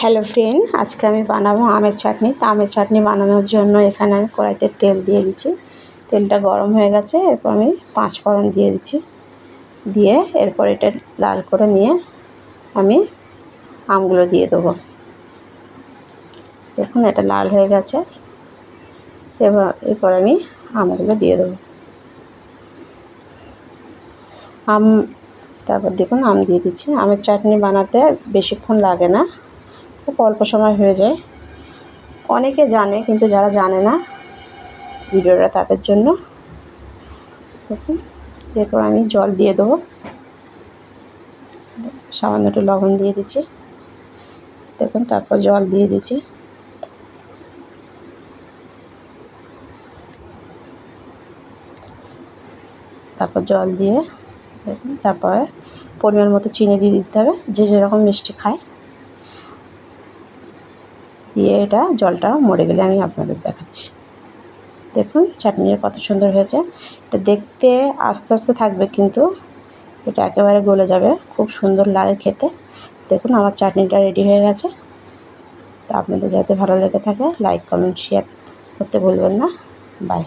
Hello friend আজকে আমি বানাবো আমের চাটনি। তা আমের চাটনি বানানোর জন্য এখানে আমি কড়াইতে তেল দিয়ে দিচ্ছি। তেলটা গরম হয়ে গেছে, এরপর আমি পাঁচ ফোড়ন দিয়ে দিচ্ছি। দিয়ে এরপর এটা লাল করে নিয়ে আমি আমগুলো দিয়ে দেবো। দেখুন, এটা লাল হয়ে গেছে। এবার এরপর আমি আমগুলো দিয়ে দেবো। আম, তারপর দেখুন, আম দিয়ে দিচ্ছি। আমের চাটনি বানাতে বেশিক্ষণ লাগে না। খুব অল্প সময় হয়ে যায়। অনেকে জানে, কিন্তু যারা জানে না ভিডিওটা তাদের জন্য। এরপর আমি জল দিয়ে দেবো। সামান্য একটু লবণ দিয়ে দিচ্ছি। দেখুন, তারপর জল দিয়ে দিচ্ছি। তারপর জল দিয়ে তারপরে পরিমাণ মতো চিনি দিয়ে দিতে হবে। যে যেরকম মিষ্টি খায়। দিয়ে এটা জলটা মরে গেলে আমি আপনাদের দেখাচ্ছি। দেখুন চাটনিটা কত সুন্দর হয়েছে। এটা দেখতে আস্তে আস্তে থাকবে কিন্তু এটা একেবারে গলে যাবে। খুব সুন্দর লাগে খেতে। দেখুন, আমার চাটনিটা রেডি হয়ে গেছে। তা আপনাদের যাতে ভালো লেগে থাকে লাইক কমেন্ট শেয়ার করতে ভুলবেন না। বাই